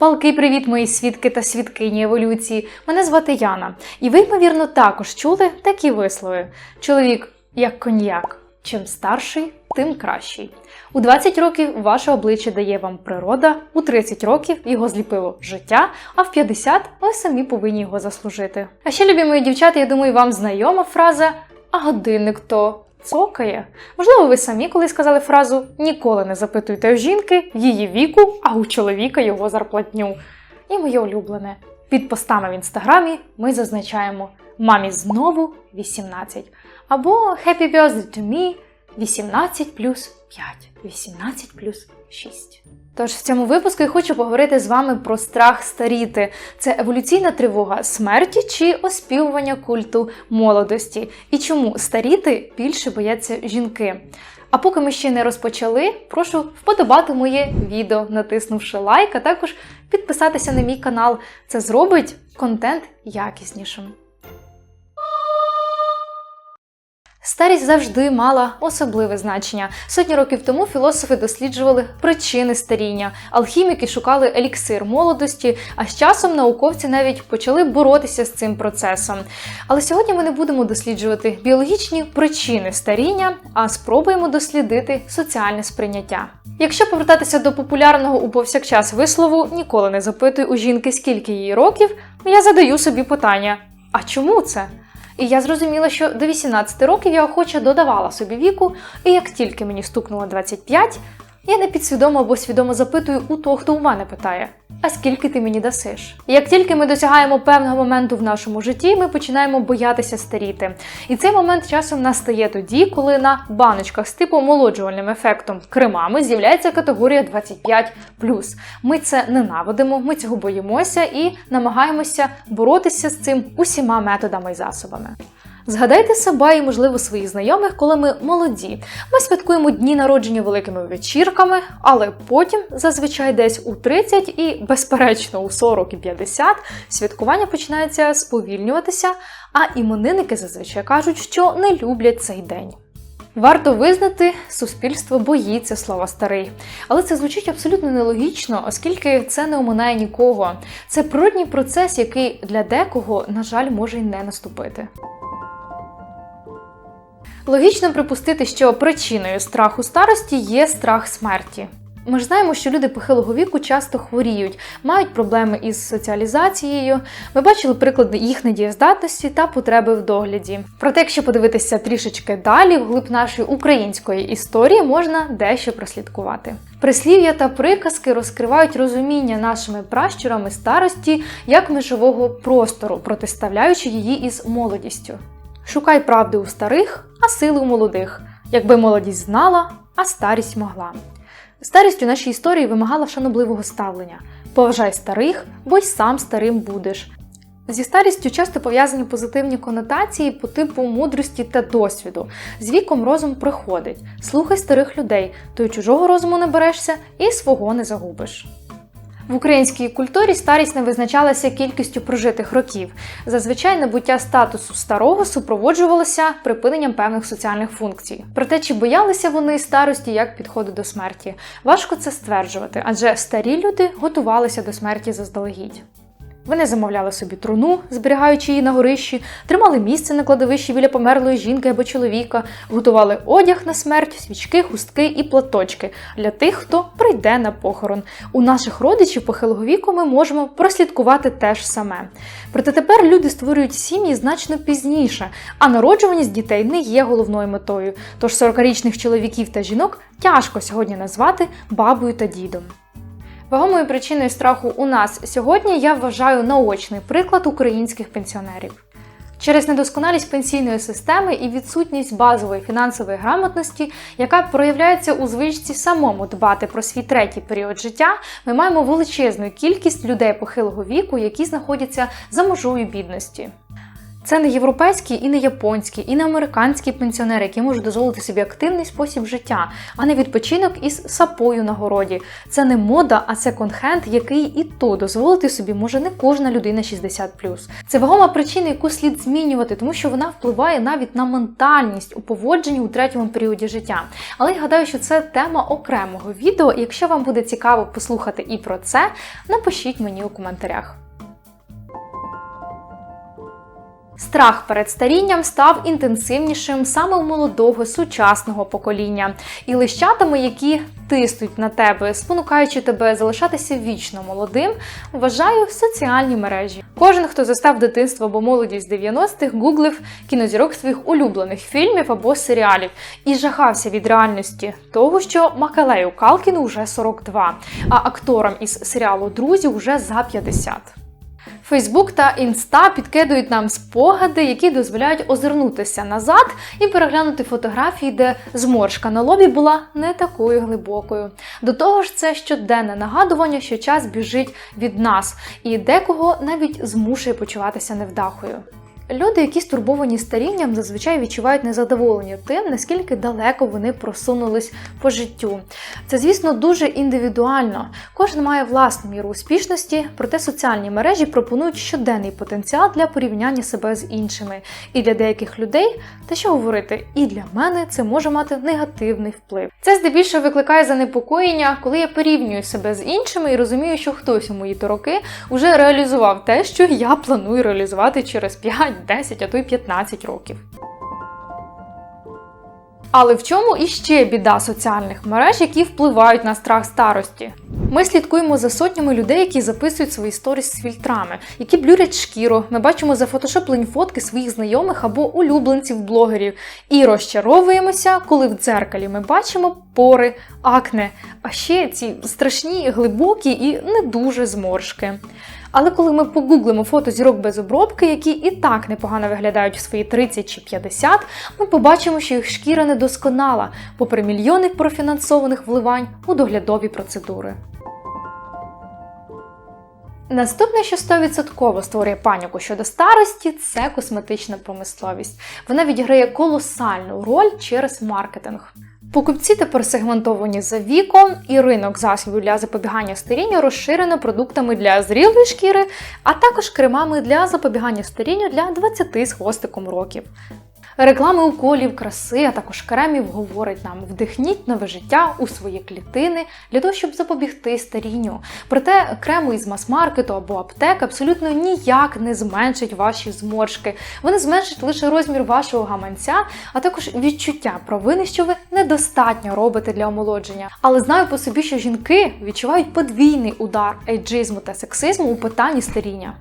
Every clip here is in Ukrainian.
Палкий привіт, мої свідки та свідкині еволюції. Мене звати Яна, і ви, ймовірно, також чули такі вислови: чоловік як коньяк. Чим старший, тим кращий. У 20 років ваше обличчя дає вам природа, у 30 років його зліпило життя, а в 50 ви самі повинні його заслужити. А ще, любі мої дівчата, я думаю, вам знайома фраза А годинник то цокає. Можливо, ви самі колись сказали фразу Ніколи не запитуйте у жінки її віку, а у чоловіка його зарплатню. І моє улюблене. Під постами в інстаграмі ми зазначаємо Мамі знову 18. Або Happy birthday to me 18 плюс 5, 18 плюс 6. Тож в цьому випуску я хочу поговорити з вами про страх старіти. Це еволюційна тривога смерті чи оспівування культу молодості. І чому старіти більше бояться жінки. А поки ми ще не розпочали, прошу вподобати моє відео, натиснувши лайк, а також підписатися на мій канал. Це зробить контент якіснішим. Старість завжди мала особливе значення. Сотні років тому філософи досліджували причини старіння, алхіміки шукали еліксир молодості, а з часом науковці навіть почали боротися з цим процесом. Але сьогодні ми не будемо досліджувати біологічні причини старіння, а спробуємо дослідити соціальне сприйняття. Якщо повертатися до популярного у повсякчас вислову ніколи не запитуй у жінки, скільки їй років, я задаю собі питання: а чому це? І я зрозуміла, що до 18 років я охоче додавала собі віку, і як тільки мені стукнуло 25, я не підсвідомо або свідомо запитую у того, хто у мене питає: а скільки ти мені дасиш? Як тільки ми досягаємо певного моменту в нашому житті, ми починаємо боятися старіти. І цей момент часом настає тоді, коли на баночках з типу омолоджувальним ефектом кремами з'являється категорія 25. Ми це ненавидимо, ми цього боїмося і намагаємося боротися з цим усіма методами і засобами. Згадайте себе і, можливо, своїх знайомих, коли ми молоді. Ми святкуємо дні народження великими вечірками, але потім, зазвичай десь у 30 і, безперечно, у 40 і 50 святкування починається сповільнюватися, а іменинники зазвичай кажуть, що не люблять цей день. Варто визнати, суспільство боїться слова старий, але це звучить абсолютно нелогічно, оскільки це не оминає нікого. Це природній процес, який для декого, на жаль, може й не наступити. Логічно припустити, що причиною страху старості є страх смерті. Ми ж знаємо, що люди похилого віку часто хворіють, мають проблеми із соціалізацією. Ми бачили приклади їх недієздатності та потреби в догляді. Проте, якщо подивитися трішечки далі, вглиб нашої української історії можна дещо прослідкувати. Прислів'я та приказки розкривають розуміння нашими пращурами старості як межового простору, протиставляючи її із молодістю. Шукай правди у старих, а сили у молодих, якби молодість знала, а старість могла. Старість у нашій історії вимагала шанобливого ставлення. Поважай старих, бо й сам старим будеш. Зі старістю часто пов'язані позитивні конотації по типу мудрості та досвіду. З віком розум приходить. Слухай старих людей, то й чужого розуму не берешся і свого не загубиш. В українській культурі старість не визначалася кількістю прожитих років. Зазвичай набуття статусу старого супроводжувалося припиненням певних соціальних функцій. Проте, чи боялися вони старості як підходу до смерті? Важко це стверджувати, адже старі люди готувалися до смерті заздалегідь. Вони замовляли собі труну, зберігаючи її на горищі, тримали місце на кладовищі біля померлої жінки або чоловіка, готували одяг на смерть, свічки, хустки і платочки для тих, хто прийде на похорон. У наших родичів похилого віку ми можемо прослідкувати те ж саме. Проте тепер люди створюють сім'ї значно пізніше, а народжуваність дітей не є головною метою. Тож 40-річних чоловіків та жінок тяжко сьогодні назвати бабою та дідом. Вагомою причиною страху у нас сьогодні я вважаю наочний приклад українських пенсіонерів. Через недосконалість пенсійної системи і відсутність базової фінансової грамотності, яка проявляється у звичці самому дбати про свій третій період життя, ми маємо величезну кількість людей похилого віку, які знаходяться за межою бідності. Це не європейські і не японські, і не американські пенсіонери, які можуть дозволити собі активний спосіб життя, а не відпочинок із сапою на городі. Це не мода, а це конхент, який і то дозволити собі може не кожна людина 60+. Це вагома причина, яку слід змінювати, тому що вона впливає навіть на ментальність у поводженні у третьому періоді життя. Але я гадаю, що це тема окремого відео. І якщо вам буде цікаво послухати і про це, напишіть мені у коментарях. Страх перед старінням став інтенсивнішим саме у молодого сучасного покоління, і лищатами, які тиснуть на тебе, спонукаючи тебе залишатися вічно молодим, вважаю соціальні мережі. Кожен, хто застав дитинство або молодість 90-х, гуглив кінозірок своїх улюблених фільмів або серіалів і жахався від реальності того, що Макалею Калкіну вже 42, а акторам із серіалу Друзі вже за 50. Фейсбук та інста підкидують нам спогади, які дозволяють озирнутися назад і переглянути фотографії, де зморшка на лобі була не такою глибокою. До того ж, це щоденне нагадування, що час біжить від нас, і декого навіть змушує почуватися невдахою. Люди, які стурбовані старінням, зазвичай відчувають незадоволення тим, наскільки далеко вони просунулись по життю. Це, звісно, дуже індивідуально. Кожен має власну міру успішності, проте соціальні мережі пропонують щоденний потенціал для порівняння себе з іншими. І для деяких людей, та що говорити, і для мене це може мати негативний вплив. Це здебільшого викликає занепокоєння, коли я порівнюю себе з іншими і розумію, що хтось у мої то роки вже реалізував те, що я планую реалізувати через 5 10, а то й 15 років. Але в чому іще біда соціальних мереж, які впливають на страх старості? Ми слідкуємо за сотнями людей, які записують свої сторіс з фільтрами, які блюрять шкіру. Ми бачимо зафотошоплені фотки своїх знайомих або улюбленців-блогерів і розчаровуємося, коли в дзеркалі ми бачимо пори, акне, а ще ці страшні, глибокі і не дуже зморшки. Але коли ми погуглимо фото зірок без обробки, які і так непогано виглядають в свої 30 чи 50, ми побачимо, що їх шкіра недосконала, попри мільйони профінансованих вливань у доглядові процедури. Наступне, що 100% створює паніку щодо старості, це косметична промисловість. Вона відіграє колосальну роль через маркетинг. Покупці тепер сегментовані за віком, і ринок засобів для запобігання старінню розширено продуктами для зрілої шкіри, а також кремами для запобігання старінню для 20 з хвостиком років. Реклами уколів, краси, а також кремів говорить нам: вдихніть нове життя у свої клітини для того, щоб запобігти старінню. Проте крему із мас-маркету або аптек абсолютно ніяк не зменшить ваші зморшки. Вони зменшать лише розмір вашого гаманця, а також відчуття провини, що ви недостатньо робите для омолодження. Але знаю по собі, що жінки відчувають подвійний удар ейджизму та сексизму у питанні старіння.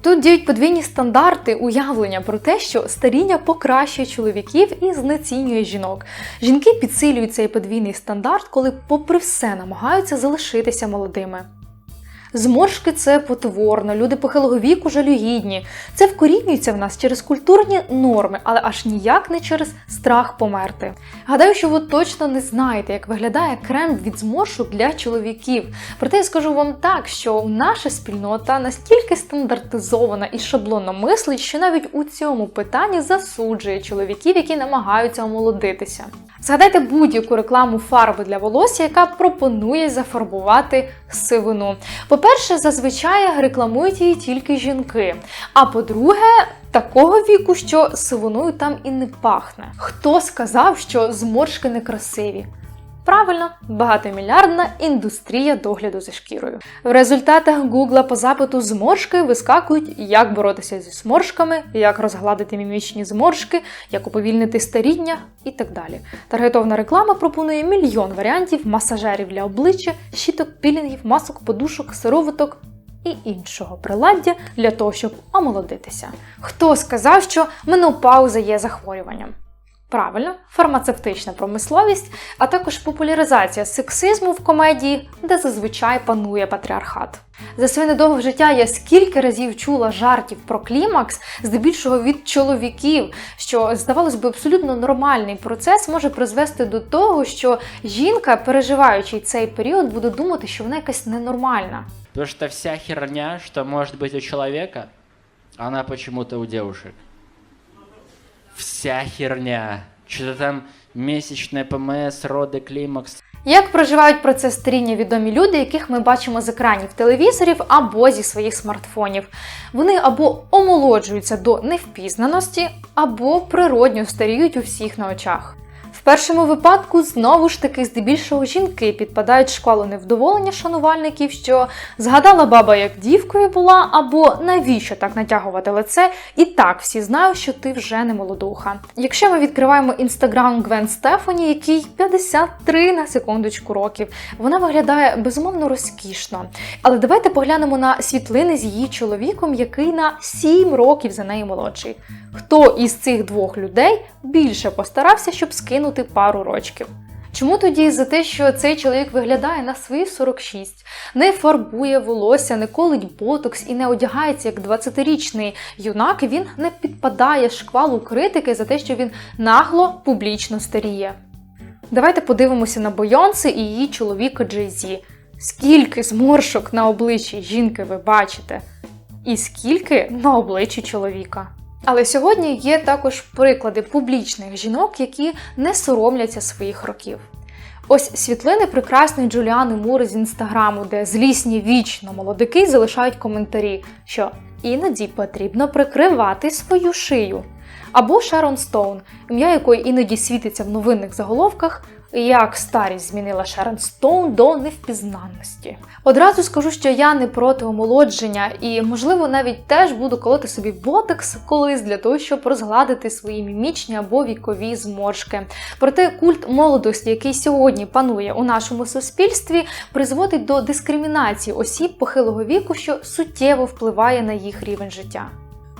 Тут діють подвійні стандарти уявлення про те, що старіння покращує чоловіків і знецінює жінок. Жінки підсилюють цей подвійний стандарт, коли, попри все, намагаються залишитися молодими. Зморшки це потворно, люди похилого віку жалюгідні. Це вкорінюється в нас через культурні норми, але аж ніяк не через страх померти. Гадаю, що ви точно не знаєте, як виглядає крем від зморшок для чоловіків. Проте я скажу вам так, що наша спільнота настільки стандартизована і шаблонно мислить, що навіть у цьому питанні засуджує чоловіків, які намагаються омолодитися. Згадайте будь-яку рекламу фарби для волосся, яка пропонує зафарбувати сивину. По-перше, зазвичай рекламують її тільки жінки. А по-друге, такого віку, що сивоною там і не пахне. Хто сказав, що зморшки некрасиві? Правильно, багатомільярдна індустрія догляду за шкірою. В результатах Гугла по запиту зморшки вискакують, як боротися зі зморшками, як розгладити мімічні зморшки, як уповільнити старіння і так далі. Таргетовна реклама пропонує мільйон варіантів масажерів для обличчя, щіток, пілінгів, масок, подушок, сироваток. І іншого приладдя для того, щоб омолодитися. Хто сказав, що менопауза є захворюванням? Правильно, фармацевтична промисловість, а також популяризація сексизму в комедії, де зазвичай панує патріархат. За своє недовге життя я скільки разів чула жартів про клімакс, здебільшого від чоловіків, що, здавалось би, абсолютно нормальний процес може призвести до того, що жінка, переживаючи цей період, буде думати, що вона якась ненормальна. Потому что вся херня, что может быть у человека, она почему-то у девушек. Вся херня. Чи то там місячне ПМС, роди, клімакс. Як проживають процес старіння відомі люди, яких ми бачимо з екранів телевізорів або зі своїх смартфонів? Вони або омолоджуються до невпізнаності, або природньо старіють у всіх на очах. Першому випадку знову ж таки здебільшого жінки підпадають шквалу невдоволення шанувальників, що згадала баба, як дівкою була, або навіщо так натягувати лице, і так всі знають, що ти вже не молодуха. Якщо ми відкриваємо інстаграм Гвен Стефані, який 53 на секундочку років, вона виглядає безумовно розкішно. Але давайте поглянемо на світлини з її чоловіком, який на 7 років за неї молодший. Хто із цих двох людей більше постарався, щоб скинути пару рочків? Чому тоді за те, що цей чоловік виглядає на свої 46, не фарбує волосся, не колить ботокс і не одягається як 20-річний юнак, він не підпадає шквалу критики за те, що він нагло публічно старіє? Давайте подивимося на Бейонсе і її чоловіка Джей Зі. Скільки зморшок на обличчі жінки ви бачите? І скільки на обличчі чоловіка? Але сьогодні є також приклади публічних жінок, які не соромляться своїх років. Ось світлини прекрасної Джуліани Мури з інстаграму, де злісні вічно молодики залишають коментарі, що іноді потрібно прикривати свою шию. Або Шерон Стоун, ім'я якої іноді світиться в новинних заголовках, як старість змінила Шерон Стоун до невпізнанності. Одразу скажу, що я не проти омолодження і, можливо, навіть теж буду колоти собі ботекс колись для того, щоб розгладити свої мімічні або вікові зморшки. Проте культ молодості, який сьогодні панує у нашому суспільстві, призводить до дискримінації осіб похилого віку, що суттєво впливає на їх рівень життя.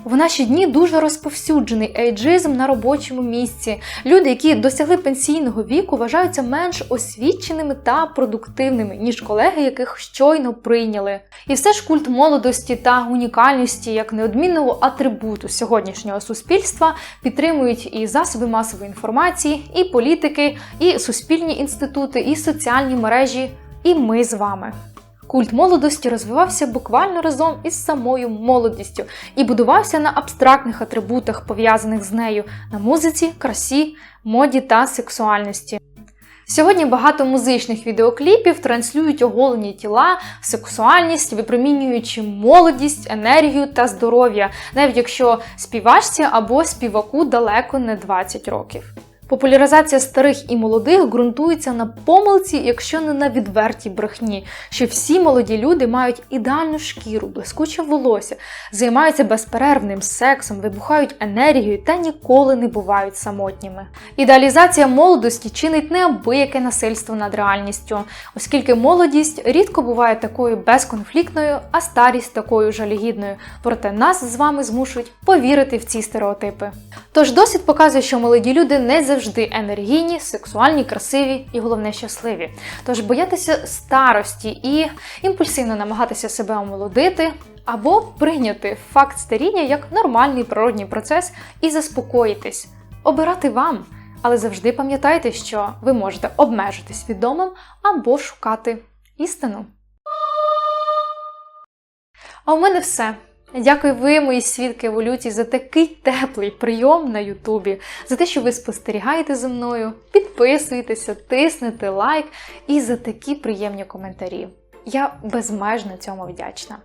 В наші дні дуже розповсюджений ейджизм на робочому місці. Люди, які досягли пенсійного віку, вважаються менш освіченими та продуктивними, ніж колеги, яких щойно прийняли. І все ж культ молодості та унікальності як неодмінного атрибуту сьогоднішнього суспільства підтримують і засоби масової інформації, і політики, і суспільні інститути, і соціальні мережі, і ми з вами. Культ молодості розвивався буквально разом із самою молодістю і будувався на абстрактних атрибутах, пов'язаних з нею на музиці, красі, моді та сексуальності. Сьогодні багато музичних відеокліпів транслюють оголені тіла, сексуальність, випромінюючи молодість, енергію та здоров'я, навіть якщо співачці або співаку далеко не 20 років. Популяризація старих і молодих ґрунтується на помилці, якщо не на відвертій брехні, що всі молоді люди мають ідеальну шкіру, блискуче волосся, займаються безперервним сексом, вибухають енергією та ніколи не бувають самотніми. Ідеалізація молодості чинить неабияке насильство над реальністю, оскільки молодість рідко буває такою безконфліктною, а старість такою жалігідною. Проте нас з вами змушують повірити в ці стереотипи. Тож досвід показує, що молоді люди не завжди енергійні, сексуальні, красиві і головне щасливі. Тож боятися старості і імпульсивно намагатися себе омолодити. Або прийняти факт старіння як нормальний природній процес і заспокоїтись, обирати вам, але завжди пам'ятайте, що ви можете обмежитись відомим або шукати істину. А у мене все. Дякую ви, мої свідки еволюції, за такий теплий прийом на Ютубі, за те, що ви спостерігаєте за мною, підписуєтеся, тиснете лайк і за такі приємні коментарі. Я безмежно цьому вдячна.